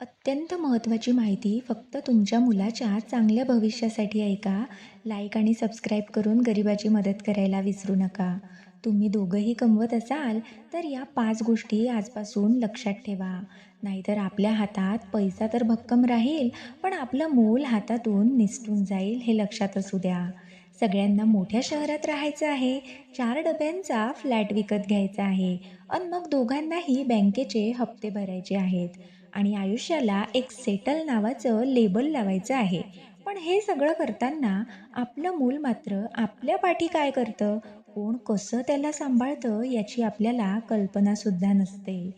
अत्यंत महत्त्वाची माहिती फक्त तुमच्या मुलाच्या चांगल्या भविष्यासाठी ऐका लाईक आणि सबस्क्राईब करून गरिबाची मदत करायला विसरू नका. तुम्ही दोघंही कमवत असाल तर या पाच गोष्टी आजपासून लक्षात ठेवा. नाहीतर आपल्या हातात पैसा तर भक्कम राहील पण आपलं मूल हातातून निसटून जाईल हे लक्षात असू द्या. सगळ्यांना मोठ्या शहरात राहायचं आहे चार डब्यांचा फ्लॅट विकत घ्यायचा आहे आणि मग दोघांनाही बँकेचे हप्ते भरायचे आहेत. आणि आयुष्याला एक सेटल नावाचं लेबल लावायचं आहे. पण हे सगळं करताना आपलं मूल मात्र आपल्या पाठी काय करतं? कोण कसं त्याला सांभाळतं याची आपल्याला कल्पनासुद्धा नसते.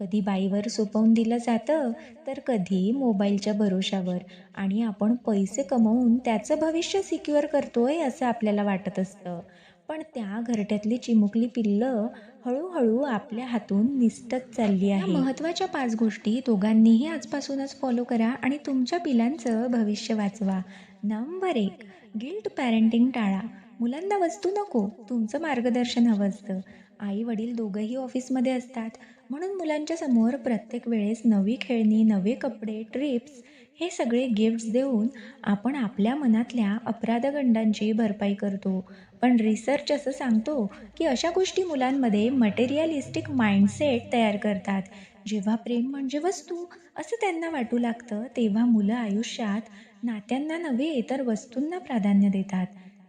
कधी बाईवर सोपवून दिलं जातं तर कधी मोबाईलच्या भरोशावर. आणि आपण पैसे कमवून त्याचं भविष्य सिक्युअर करतोय असं आपल्याला वाटत असतं. पण त्या घरट्यातली चिमुकली पिल्लं हळूहळू आपल्या हातून निसटत चालली आहे. महत्त्वाच्या पाच गोष्टी दोघांनीही आजपासूनच फॉलो करा आणि तुमच्या पिलांचं भविष्य वाचवा. नंबर एक गिल्ट पॅरेंटिंग टाळा. मुलांना वस्तू नको तुमचं मार्गदर्शन हवं असतं. आई वडील दोघंही ऑफिसमध्ये असतात. म्हणून मुलांच्या समोर प्रत्येक वेळेस नवी खेळणी नवे कपडे ट्रिप्स हे सगळे गिफ्ट्स देऊन आपण आपल्या मनातल्या अपराधगंडांची भरपाई करतो. पण रिसर्च असं सांगतो की अशा गोष्टी मुलांमध्ये मटेरियलिस्टिक माइंडसेट तयार करतात. जेव्हा प्रेम म्हणजे वस्तू असं त्यांना वाटू लागतं तेव्हा मुलं आयुष्यात नात्यांना नव्हे तर वस्तूंना प्राधान्य देतात.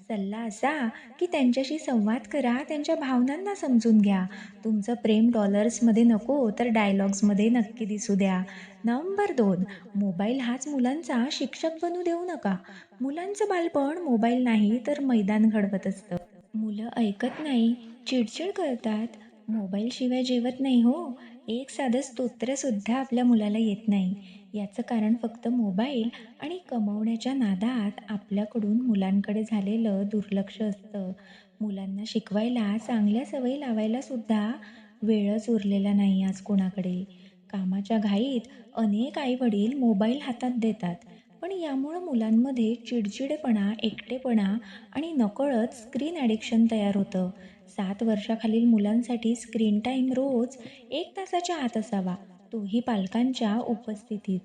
सल्ला असा की त्यांच्याशी संवाद करा त्यांच्या भावनांना समजून घ्या. तुमचं प्रेम डॉलर्समध्ये नको तर डायलॉग्समध्ये नक्की दिसू द्या. नंबर दोन मोबाईल हाच मुलांचा शिक्षक बनू देऊ नका. मुलांचं बालपण मोबाईल नाही तर मैदान घडवत असतं. मुलं ऐकत नाही चिडचिड करतात. मोबाईलशिवाय जेवत नाही हो. एक साधं स्तोत्रसुद्धा आपल्या मुलाला येत नाही. याचं कारण फक्त मोबाईल आणि कमवण्याच्या नादात आपल्याकडून मुलांकडे झालेलं दुर्लक्ष असतं. मुलांना शिकवायला चांगल्या सवयी लावायला सुद्धा वेळच उरलेला नाही आज कोणाकडे. कामाच्या घाईत अनेक आईवडील मोबाईल हातात देतात पण यामुळं मुलांमध्ये चिडचिडेपणा एकटेपणा आणि नकळत स्क्रीन ॲडिक्शन तयार होतं. सात वर्षाखालील मुलांसाठी स्क्रीन टाईम रोज एक तासाच्या आत असावा. तोही पालकांच्या उपस्थितीत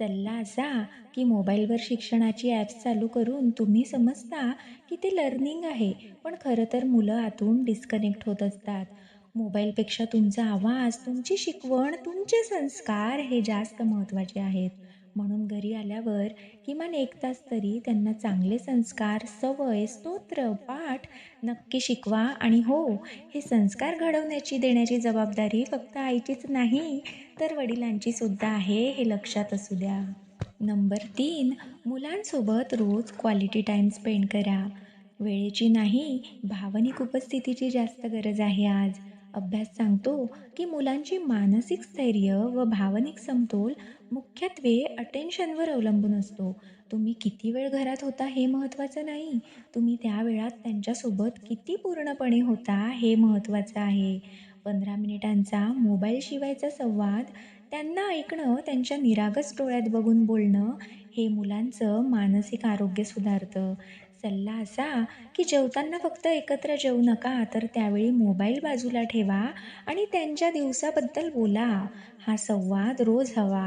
सल्ला असा की मोबाईलवर शिक्षणाची ॲप्स चालू करून तुम्ही समजता की ते लर्निंग आहे पण खरं तर मुलं आतून डिस्कनेक्ट होत असतात. मोबाईलपेक्षा तुमचा आवाज तुमची शिकवण तुमचे संस्कार हे जास्त महत्त्वाचे आहेत. म्हणून घरी आल्यावर किमान एक तास तरी त्यांना चांगले संस्कार सवय स्तोत्र पाठ नक्की शिकवा. आणि हो हे संस्कार घडवण्याची देण्याची जबाबदारी फक्त आईचीच नाही तर वडिलांची सुद्धा आहे हे लक्षात असू द्या. नंबर तीन मुलांसोबत रोज क्वालिटी टाईम स्पेंड करा. वेळेची नाही भावनिक उपस्थितीची जास्त गरज आहे आज. अभ्यास सांगतो की मुलांची मानसिक स्थैर्य व भावनिक समतोल मुख्यत्वे अटेन्शनवर अवलंबून असतो. तुम्ही किती वेळ घरात होता हे महत्त्वाचं नाही. तुम्ही त्या वेळात त्यांच्यासोबत किती पूर्णपणे होता हे महत्त्वाचं आहे. पंधरा मिनिटांचा मोबाईलशिवायचा संवाद त्यांना ऐकणं त्यांच्या निरागस डोळ्यात बघून बोलणं हे मुलांचं मानसिक आरोग्य सुधारतं. सल्ला असा की जेवताना फक्त एकत्र जेवू नका तर त्यावेळी मोबाईल बाजूला ठेवा आणि त्यांच्या दिवसाबद्दल बोला. हा संवाद रोज हवा.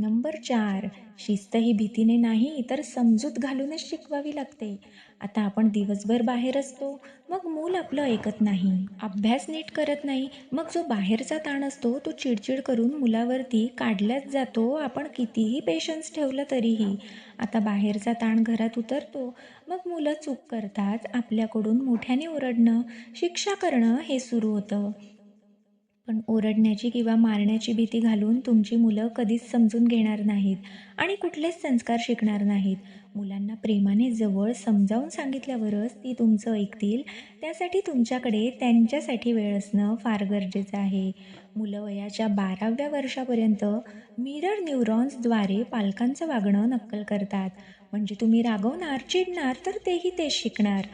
नंबर चार शिस्त ही भीतीने नाही तर समजूत घालूनच शिकवावी लागते. आता आपण दिवसभर बाहेर असतो मग मूल आपलं ऐकत नाही अभ्यास नीट करत नाही मग जो बाहेरचा ताण असतो तो चिडचिड करून मुलावरती काढल्याच जातो आपण कितीही पेशन्स ठेवलं तरीही. आता बाहेरचा ताण घरात उतरतो मग मुलं चूक करतात आपल्याकडून मोठ्याने ओरडणं शिक्षा करणं हे सुरू होतं. पण ओरडण्याची किंवा मारण्याची भीती घालून तुमची मुलं कधीच समजून घेणार नाहीत आणि कुठलेच संस्कार शिकणार नाहीत. मुलांना प्रेमाने जवळ समजावून सांगितल्यावरच ती तुमचं ऐकतील. त्यासाठी तुमच्याकडे त्यांच्यासाठी वेळ असणं फार गरजेचं आहे. मुलं वयाच्या बाराव्या वर्षापर्यंत मिरर न्यूरॉन्सद्वारे पालकांचं वागणं नक्कल करतात. म्हणजे तुम्ही रागवणार चिडणार तर तेही तेच शिकणार.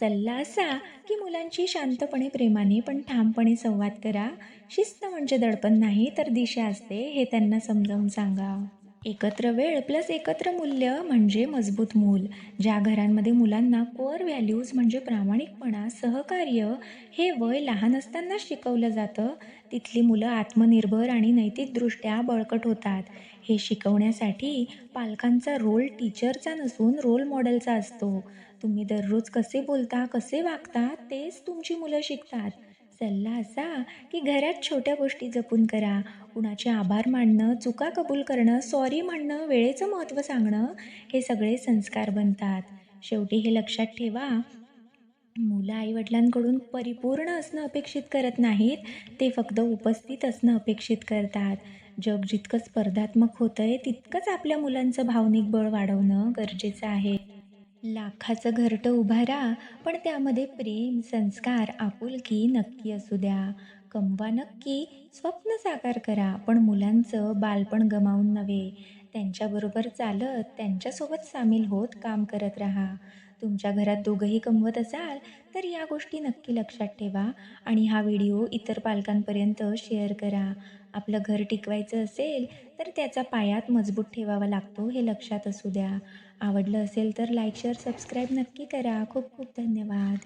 सल्ला असा की मुलांची शांतपणे प्रेमाने पण ठामपणे संवाद करा. शिस्त म्हणजे दडपण नाही तर दिशा असते हे त्यांना समजावून सांगा. एकत्र वेळ प्लस एकत्र मूल्य म्हणजे मजबूत मूल. ज्या घरांमध्ये मुलांना कोअर व्हॅल्यूज म्हणजे प्रामाणिकपणा सहकार्य हे वय लहान असतानाच शिकवलं जातं तिथली मुलं आत्मनिर्भर आणि नैतिकदृष्ट्या बळकट होतात. हे शिकवण्यासाठी पालकांचा रोल टीचरचा नसून रोल मॉडेलचा असतो. तुम्ही दररोज कसे बोलता कसे वागता तेच तुमची मुलं शिकतात. सल्ला असा की घरात छोट्या गोष्टी जपून करा. कुणाचे आभार मानणं चुका कबूल करणं सॉरी म्हणणं वेळेचं महत्त्व सांगणं हे सगळे संस्कार बनतात. शेवटी हे लक्षात ठेवा मुलं आईवडिलांकडून परिपूर्ण असणं अपेक्षित करत नाहीत ते फक्त उपस्थित असणं अपेक्षित करतात. जग जितकं स्पर्धात्मक होतं आहे तितकंच आपल्या मुलांचं भावनिक बळ वाढवणं गरजेचं आहे. लाखाचं घरटं उभारा पण त्यामध्ये प्रेम संस्कार आपुलकी नक्की असू द्या. कमवा नक्की स्वप्न साकार करा पण मुलांचं बालपण गमावून नव्हे. त्यांच्याबरोबर चालत त्यांच्यासोबत सामील होत काम करत राहा. तुमच्या घरात दोघंही कमवत असाल तर या गोष्टी नक्की लक्षात ठेवा आणि हा व्हिडिओ इतर पालकांपर्यंत शेअर करा. आपलं घर टिकवायचं असेल तर त्याचा पायात मजबूत ठेवावा लागतो हे लक्षात असू द्या. आवडलं असेल तर लाईक शेअर सबस्क्राईब नक्की करा. खूप खूप धन्यवाद.